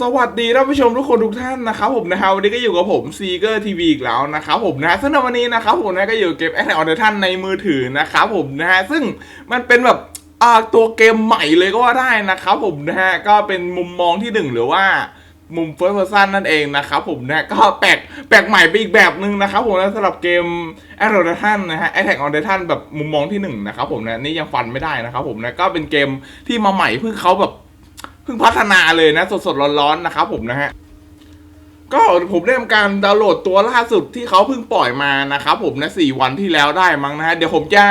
สวัสดีท่านผู้ชมทุกคนทุกท่านนะครับผมนะฮะวันนี้ก็อยู่กับผมซีเกอร์ทีวีอีกแล้วนะครับผมนะฮะซึ่งในวันนี้นะครับผมนะก็อยู่กับเกมแอคแท็กออนเดทันในมือถือนะครับผมนะฮะซึ่งมันเป็นแบบอ่าตัวเกมใหม่เลยก็ว่าได้นะครับผมนะฮะก็เป็นมุมมองที่หนึ่งหรือว่ามุม first person นั่นเองนะครับผมนะก็แปลกแปลกใหม่ไปอีกแบบหนึ่งนะครับผมนะสำหรับเกม a t t a c k on Titan นะฮะ Attack on Titan แบบมุมมองที่หนึ่งนะครับผมนะนี่ยังฟันไม่ได้นะครับผมนะก็เป็นเกมที่มาใหม่เพิ่งเขาแบบ เพิ่งพัฒนาเลยนะ สดๆร้อนๆนะครับผมนะฮะก็ผมได้ทำการดาวน์โหลดตัวล่าสุดที่เขาเพิ่งปล่อยมานะครับผมนะสี่วันที่แล้วได้มั้งนะฮะเดี๋ยวผมจะ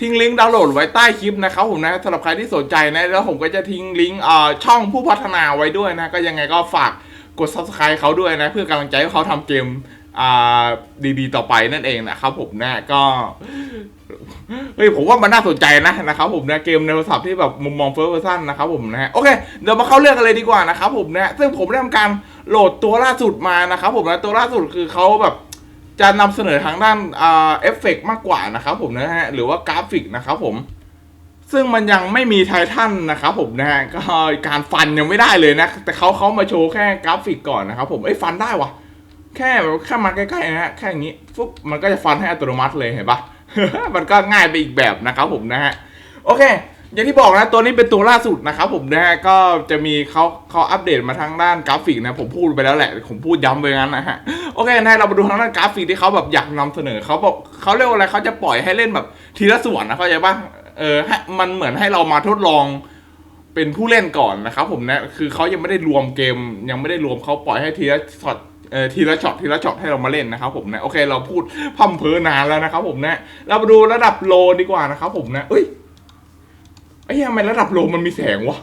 ทิ้งลิงก์ดาวน์โหลดไว้ใต้คลิปนะครับผมนะสำหรับใครที่สนใจนะแล้วผมก็จะทิ้งลิงก์เอ่อช่องผู้พัฒนาไว้ด้วยนะ ก็ยังไงก็ฝากกด subscribe เขาด้วยนะ เพื่อกำลังใจให้เขาทำเกม ดีๆต่อไปนั่นเองนะครับผมนะก็เฮ้ยผมว่ามันน่าสนใจนะนะครับผมนะเกมในโทรศัพท์ที่แบบมุมมองเฟิร์สเพอร์ซันนะครับผมนะฮะโอเคเดี๋ยวมาเข้าเรื่องกันเลยดีกว่านะครับผมนะซึ่งผมได้ทำการโหลดตัวล่าสุดมานะครับผมนะตัวล่าสุดคือเขาแบบจะนำเสนอทางด้านเอฟเฟกมากกว่านะครับผมนะฮะหรือว่ากราฟิกนะครับผม ซึ่งมันยังไม่มีไททันนะครับผมนะฮะก็การฟันยังไม่ได้เลยนะ แต่เขาเขามาโชว์แค่กราฟิกก่อนนะครับผมเอ้ฟันได้วะ แค่แบบแค่มาใกล้ๆนะฮะแค่อย่างนี้ฟุ๊บมันก็จะฟันให้อัตโนมัติเลยเห็นปะมันก็ง่ายไปอีกแบบนะครับผมนะฮะโอเค อย่างที่บอกนะตัวนี้เป็นตัวล่าสุดนะครับผมนะฮะก็จะมีเขาเขาอัปเดตมาทางด้านกราฟิกนะผมพูดไปแล้วแหละผมพูดย้ำไปงั้นนะฮะโอเคนะเรามาดูทางด้านกราฟิกที่เขาแบบอยากนำเสนอเขาบอกเขาเรียกว่าอะไรเขาจะปล่อยให้เล่นแบบทีละส่วนนะเข้าใจปะเออให้มันเหมือนให้เรามาทดลองเป็นผู้เล่นก่อนนะครับผมนะคือเขายังไม่ได้รวมเกมยังไม่ได้รวมเขาปล่อยให้ทีละช็อต เอ่อทีละช็อตทีละช็อตให้เรามาเล่นนะครับผมนะโอเคเราพูดพั่มเพอนานแล้วนะครับผมนะเรามาดูระดับโลดีกว่านะครับผมนะเอ้ยไอ้ยทำไมระดับโลมันมีแสงวะ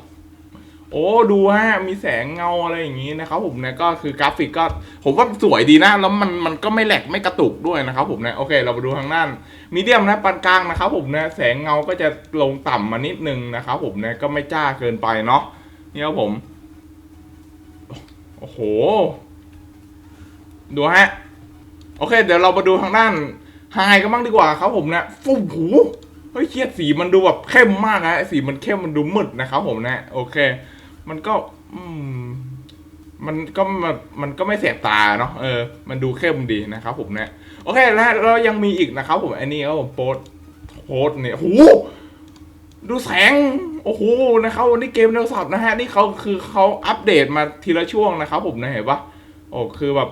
โอ้ดูฮะมีแสงเงาอะไรอย่างนี้นะครับผมนะก็คือกราฟิกก็ผมว่าสวยดีนะแล้วมันมันก็ไม่แหลกไม่กระตุกด้วยนะครับผมนะโอเค เรามาดูทางด้านมีเดียมนะปานกลางนะครับผมนะแสงเงาก็จะลงต่ำมานิดนึงนะครับผมนะก็ไม่จ้าเกินไปเนาะนี่ครับผม โอ้โห ดูฮะ โอเค เดี๋ยวเรามาดูทางด้านไฮกันบ้างดีกว่าครับผมนะฟูหูเฮ้ยเครียดสีมันดูแบบเข้มมากนะสีมันเข้มมันดูมืดนะครับผมนะ โอเค มันก็ อืม มันก็มันก็ไม่แสบตาเนาะเออ มันดูเข้มดีนะครับผมนะ โอเคแล้วเรายังมีอีกนะครับผมอันนี้ครับผมโพสโพสเนี่ยโหดูแสง โอ้โหนะครับวันนี้เกมโทรศัพท์นะฮะ นี่เขาคือเขาอัปเดตมาทีละช่วงนะครับผมนะเห็นปะโอ้คือแบบ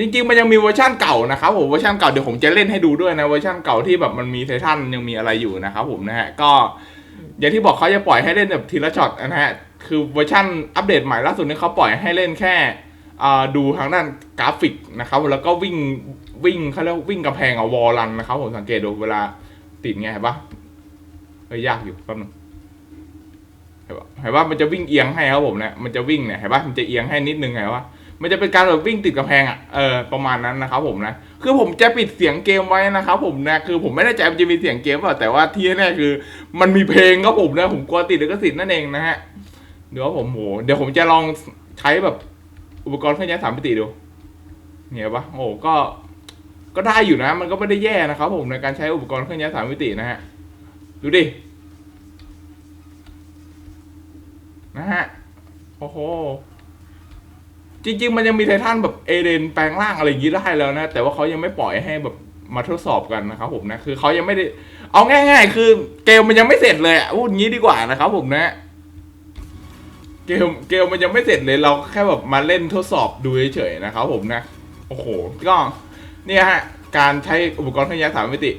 จริงๆ มันยังมีเวอร์ชันเก่านะครับผมเวอร์ชันเก่าเดี๋ยวผมจะเล่นให้ดูด้วยนะเวอร์ชันเก่าที่แบบมันมีไททันยังมีอะไรอยู่นะครับผมนะฮะก็อย่างที่บอกเขาจะปล่อยให้เล่นแบบทีละช็อตนะฮะคือเวอร์ชันอัปเดตใหม่ล่าสุดนี้เขาปล่อยให้เล่นแค่ดูทางด้านกราฟิกนะครับแล้วก็วิ่งวิ่งเขาเรียกว่าวิ่งกระแพงเอาวอลลันนะครับผมสังเกตดูเวลาติดไงเห็นปะเฮ้ยยากอยู่แป๊บนึงเห็นปะเห็นปะมันจะวิ่งเอียงให้ครับผมเนี่ยมันจะวิ่งเนี่ยเห็นปะมันจะเอียงให้นิดนึงไงวะ มันจะเป็นการแบบวิ่งติดกำแพงอะเออประมาณนั้นนะครับผมนะคือผมจะปิดเสียงเกมไว้นะครับผมนะคือผมไม่แน่ใจมันจะมีเสียงเกมเปล่าแต่ว่าที่แน่คือ มันมีเพลงครับผมนะผมกลัวติดลิขสิทธิ์นั่นเองนะฮะเดี๋ยวผมโหเดี๋ยวผมจะลองใช้แบบอุปกรณ์เครื่องย้ายสามมิติดูเนี่ยปะโอ้ก็ก็ได้อยู่นะ มันก็ไม่ได้แย่นะครับผมในการใช้อุปกรณ์เครื่องย้ายสามมิตินะฮะดูดินะฮะโอ้โห จริง ๆ มันยังมีไททันแบบเอเดนแปลงร่างอะไรอย่างนี้ได้แล้วนะ แต่ว่าเขายังไม่ปล่อยให้แบบมาทดสอบกันนะครับผมนะคือเขายังไม่ได้ เอาง่าย ๆ คือเกมมันยังไม่เสร็จเลยอะพูดงี้ดีกว่านะครับผมนะเกมเกมมันยังไม่เสร็จเลยเราแค่แบบมาเล่นทดสอบดูเฉยๆนะครับผมนะ โอ้โหก็เนี่ยฮะการใช้อุปกรณ์เครื่องย้ายสามมิติ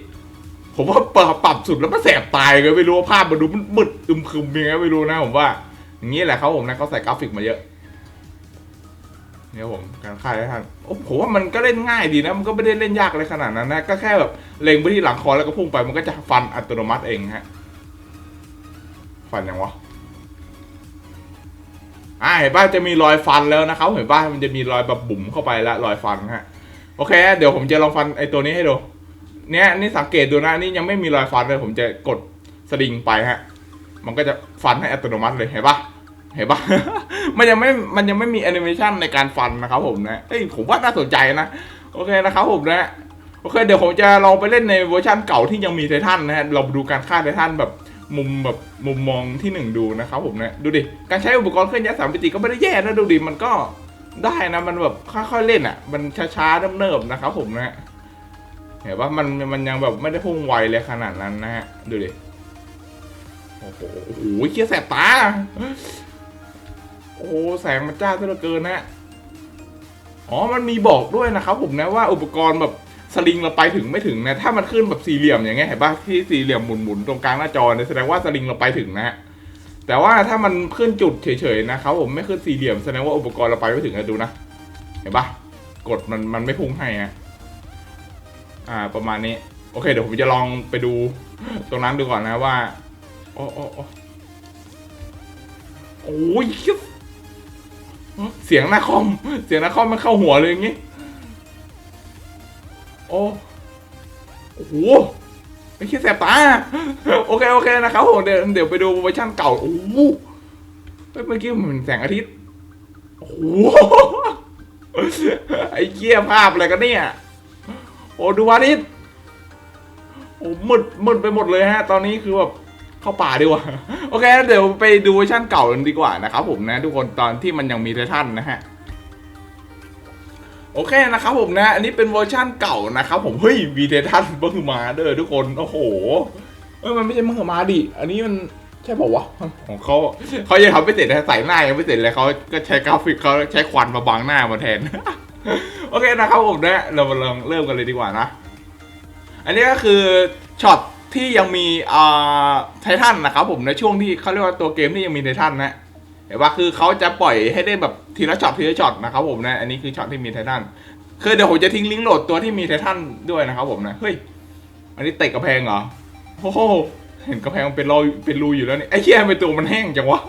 ผมว่าปรับปรับสุดแล้วมันแสบตายเลยไม่รู้ภาพมันดูมืดอึมครึมยังไงไม่รู้นะผมว่า อย่างนี้แหละครับผมนะเขาใส่กราฟิกมาเยอะ เนี่ยผมการฆ่าได้ทันโอ้ผมว่ามันก็เล่นง่ายดีนะ มันก็ไม่ได้เล่นยากอะไรขนาดนั้นนะ ก็แค่แบบเล็งไปที่หลังคอแล้วก็พุ่งไปมันก็จะฟันอัตโนมัติเองฮะ ฟันยังวะอ่าเห็นป่ะจะมีรอยฟันแล้วนะครับเห็นป่ะมันจะมีรอยแบบบุ๋มเข้าไปแล้วรอยฟันฮะ โอเค เดี๋ยวผมจะลองฟันไอตัวนี้ให้ดู เนี่ยนี่สังเกตดูนะนี่ยังไม่มีรอยฟันเลยผมจะกดสลิงไปฮะ มันก็จะฟันให้อัตโนมัติเลยเห็นป่ะ เห็นปะมันยังไม่มันยังไม่มีแอนิเมชันในการฟันนะครับผมนะเอ้ยผมว่าน่าสนใจนะโอเคนะครับผมนะโอเคเดี๋ยวผมจะลองไปเล่นในเวอร์ชันเก่าที่ยังมีไททันนะฮะเราดูการฆ่าไททันแบบมุมแบบมุมมองที่หนึ่งดูนะครับผมนะดูดิการใช้อุปกรณ์เคลื่อนย้ายสามมิติก็ไม่ได้แย่นะดูดิมันก็ได้นะมันแบบค่อยๆเล่นอะ มันช้าๆเนิบๆนะครับผมนะเห็นว่ามันมันยังแบบไม่ได้พุ่งไวเลยขนาดนั้นนะฮะดูดิโอ้โหโอ้โหเคี้ยแสบตา โอ้แสงมันจ้าซะเหลือเกินนะอ๋อมันมีบอกด้วยนะครับผมนะว่าอุปกรณ์แบบสลิงเราไปถึงไม่ถึงนะ ถ้ามันขึ้นแบบสี่เหลี่ยมอย่างเงี้ยเห็นปะที่สี่เหลี่ยมหมุนๆตรงกลางหน้าจอเนี่ยแสดงว่าสลิงเราไปถึงนะแต่ว่าถ้ามันขึ้นจุดเฉยๆนะครับผมไม่ขึ้นสี่เหลี่ยมแสดงว่าอุปกรณ์เราไปไม่ถึงนะดูนะเห็นปะกดมันมันไม่พุ่งให้ฮะอ่า ประมาณนี้ โอเค เดี๋ยวผมจะลองไปดู ตรงนั้นดูก่อนนะว่าโอ้โอ้โอ้โอ้ย เสียงนาคอม เสียงนาคอมมันเข้าหัวเลยอย่างงี้ โอ้โอ้โหไม่คิดแสบตา โอเค โอเคนะครับผมเดี๋ยวเดี๋ยวไปดูเวอร์ชันเก่า โอ้โหเฮ้ยเมื่อกี้มันเป็นแสงอาทิตย์ โอ้โห ไอ้เกี้ยภาพอะไรกันเนี่ย โอ้ดูวานิดโอ้มืดมืดไปหมดเลยฮะ ตอนนี้คือแบบ เข้าป่าดีกว่า โอเค เดี๋ยวไปดูเวอร์ชันเก่ากันดีกว่านะครับผมนะ ทุกคนตอนที่มันยังมีไททันนะฮะโอเคนะครับผมนะ อันนี้เป็นเวอร์ชั่นเก่านะครับผมเฮ้ยวีไททันเพิ่งมาเด้อทุกคนโอ้โหเออมันไม่ใช่เพิ่งมาดิอันนี้มันใช่บอกว่าวะของเขาเขายังทำไม่เสร็จนะใส่หน้ายังไม่เสร็จเลยเขาก็ใช้กราฟิกเขาใช้ควันมาบังหน้ามาแทนโอเคนะครับผมนะเรามาลองเริ่มกันเลยดีกว่านะ อันนี้ก็คือช็อต ที่ยังมีอ่าไททันนะครับผมในช่วงที่เขาเรียกว่าตัวเกมที่ยังมีไททันนะเห็นว่าคือเขาจะปล่อยให้ได้แบบทีละช็อตทีละช็อตนะครับผมนะอันนี้คือช็อตที่มีไททันคือเดี๋ยวผมจะทิ้งลิงก์โหลดตัวที่มีไททันด้วยนะครับผมนะเฮ้ยอันนี้เตะกระแพงเหรอโอ้โหเห็นกระแพงเป็นรอยเป็นรูอยู่แล้วนี่ไอ้เหี้ยทำไมตัวมันแห้งจังวะ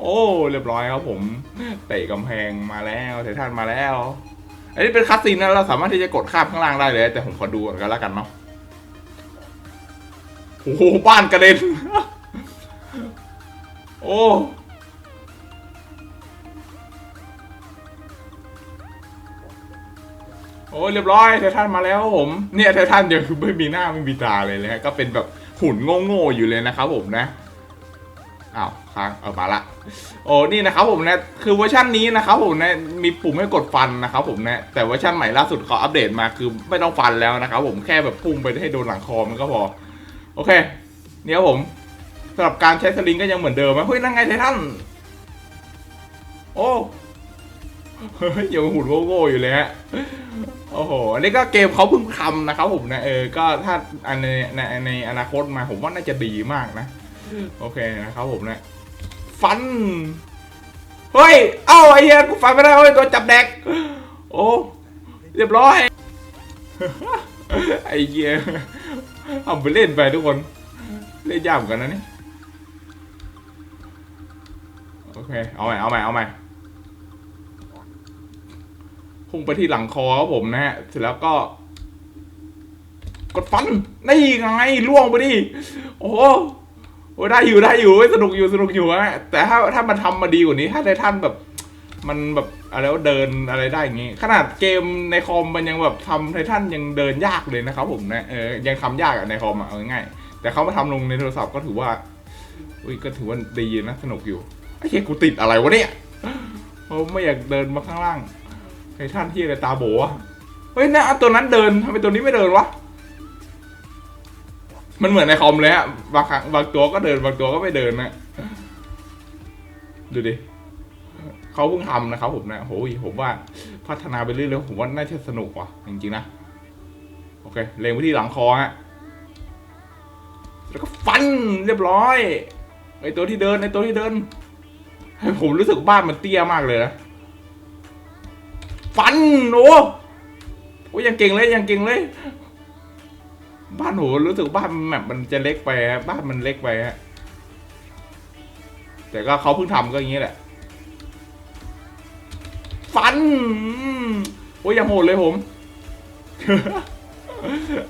โอ้เรียบร้อยครับผมเตะกำแพงมาแล้วไททันมาแล้ว อันนี้เป็นคัสซีนนะเราสามารถที่จะกดข้ามข้างล่างได้เลย แต่ผมขอดูก่อนกันแล้วกันเนาะ โอ้โหบ้านกระเด็น โอ้โอ้เรียบร้อยไททันมาแล้วผมเนี่ยไททันยังไม่มีหน้าไม่มีตาเลยนะฮะก็เป็นแบบหุ่นโง่ๆอยู่เลยนะครับผมนะอ้าวค้างเอามาละโอ้นี่นะครับผมนะคือเวอร์ชันนี้นะครับผมนะมีปุ่มให้กดฟันนะครับผมนะแต่เวอร์ชันใหม่ล่าสุดเขาอัปเดตมาคือไม่ต้องฟันแล้วนะครับผมแค่แบบพุ่งไปให้โดนหลังคอมันก็พอ โอเค เนี่ยผมสำหรับการใช้สลิงก็ยังเหมือนเดิมนะเฮ้ยนั่งไงไททันโอ้เฮ้ยยังหุ่นโง่ๆอยู่เลยฮะโอ้โหอันนี้ก็เกมเขาเพิ่งทำนะครับผมนะเออก็ถ้าในในในอนาคตมาผมว่าน่าจะดีมากนะ โอเคนะครับผมนะฟันเฮ้ย เอ้าไอ้เหี้ยกูฟันไม่ได้เฮ้ยตัวจับแดกโอ้เรียบร้อยไอ้เหี้ย เอาไปเล่นไปทุกคน เล่นยากเหมือนกันนะนี่โอเค เอาใหม่เอาใหม่เอาใหม่พุ่งไปที่หลังคอครับผมนะฮะ เสร็จแล้วก็ กดฟัน นี่ไงล่วงไปดิ โอ้โหได้อยู่ได้อยู่สนุกอยู่สนุกอยู่ฮะแต่ถ้าถ้ามันทำมาดีกว่านี้ ถ้าไททันแบบ มันแบบอะไรว่าเดินอะไรได้อย่างงี้ ขนาดเกมในคอมมันยังแบบทำไททันยังเดินยากเลยนะครับผมนะเออยังทำยากอะในคอมอะเอาง่ายๆแต่เขามาทำลงในโทรศัพท์ก็ถือว่าอุ้ยก็ถือว่าดีนะสนุกอยู่ไอ้เหี้ยกูติดอะไรวะเนี่ยผมไม่อยากเดินมาข้างล่างไททันที่อะไรตาโบวะเฮ้ยนะตัวนั้นเดินทำไมตัวนี้ไม่เดินวะมันเหมือนในคอมเลยฮะบางครั้งบางตัวก็เดินบางตัวก็ไม่เดินนะดูดิ เขาเพิ่งทำนะครับผมนะโอ้ยผมว่าพัฒนาไปเรื่อยๆผมว่าน่าจะสนุกว่ะจริงๆนะโอเคเลงไปที่หลังคอฮะแล้วก็ฟันเรียบร้อยไอตัวที่เดินไอตัวที่เดินผมรู้สึกบ้านมันเตี้ยมากเลยนะฟันโอ้โหยังเก่งเลยยังเก่งเลย บ้านโหรู้สึกบ้านแมปมันจะเล็กไปฮะบ้านมันเล็กไปฮะแต่ก็เขาเพิ่งทำก็อย่างนี้แหละ ฟัน โอ้ยยังโหดเลยผม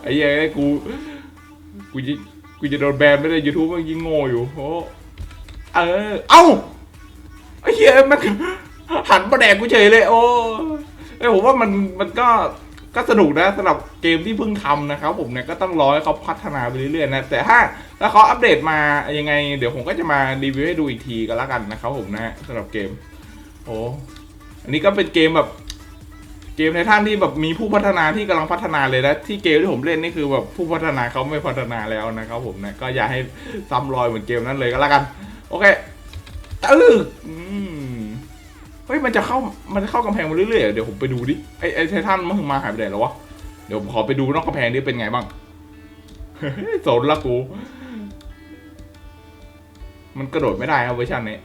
ไอ้เหี้ยัยกู กูจะกูจะโดนแบนไม่ได้ยูทูบมันยิงโง่อยู่โอ้เออ เอ้า ไอ้เหี้ยมันหันมาแดกกูเฉยเลย โอ้ไอ้ผมว่ามันมันก็ก็สนุกนะสำหรับเกมที่เพิ่งทำนะครับผมเนี่ยก็ต้องรอให้เขาพัฒนาไปเรื่อยๆนะแต่ถ้าถ้าเขาอัปเดตมายังไง เดี๋ยวผมก็จะมารีวิวให้ดูอีกทีก็แล้วกันนะครับผมนะสำหรับเกม โอ้ อันนี้ก็เป็นเกมแบบ เกมในท่านที่แบบมีผู้พัฒนาที่กำลังพัฒนาเลยนะที่เกมที่ผมเล่นนี่คือแบบผู้พัฒนาเขาไม่พัฒนาแล้วนะครับผมนะก็อย่าให้ซ้ำรอยเหมือนเกมนั้นเลยก็แล้วกัน โอเคตึกเฮ้ยมันจะเข้ามันจะเข้ากำแพงมาเรื่อยๆเหรอเดี๋ยวผมไปดูดิไอไอไททันมันถึงมาหายไปไหนแล้ววะเดี๋ยวผมขอไปดูนอกกำแพงดิเป็นไงบ้างสนละกู มันกระโดดไม่ได้ครับเวอร์ชันนี้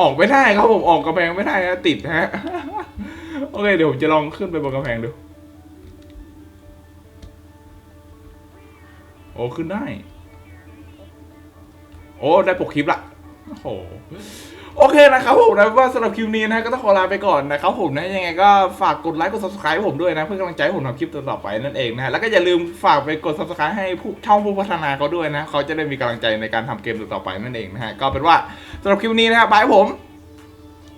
ออกไม่ได้ครับผมออกกำแพงไม่ได้นะติดฮะโอเคเดี๋ยวผมจะลองขึ้นไปบนกำแพงดูโอ้ขึ้นได้ โอ้ได้ปกคลิปละโอ้โห โอเคนะครับผมนะว่าสำหรับคลิปนี้นะก็ต้องขอลาไปก่อนนะครับผมนะยังไงก็ฝากกดไลค์กด subscribe ผมด้วยนะ เพื่อกำลังใจให้ผมทำคลิปต่อๆไปนั่นเองนะแล้วก็อย่าลืมฝากไปกด subscribe ให้ผู้ช่องผู้พัฒนาเขาด้วยนะเขาจะได้มีกำลังใจในการทำเกมต่อๆไปนั่นเองนะฮะก็เป็นว่าสำหรับคลิปนี้นะครับบายผม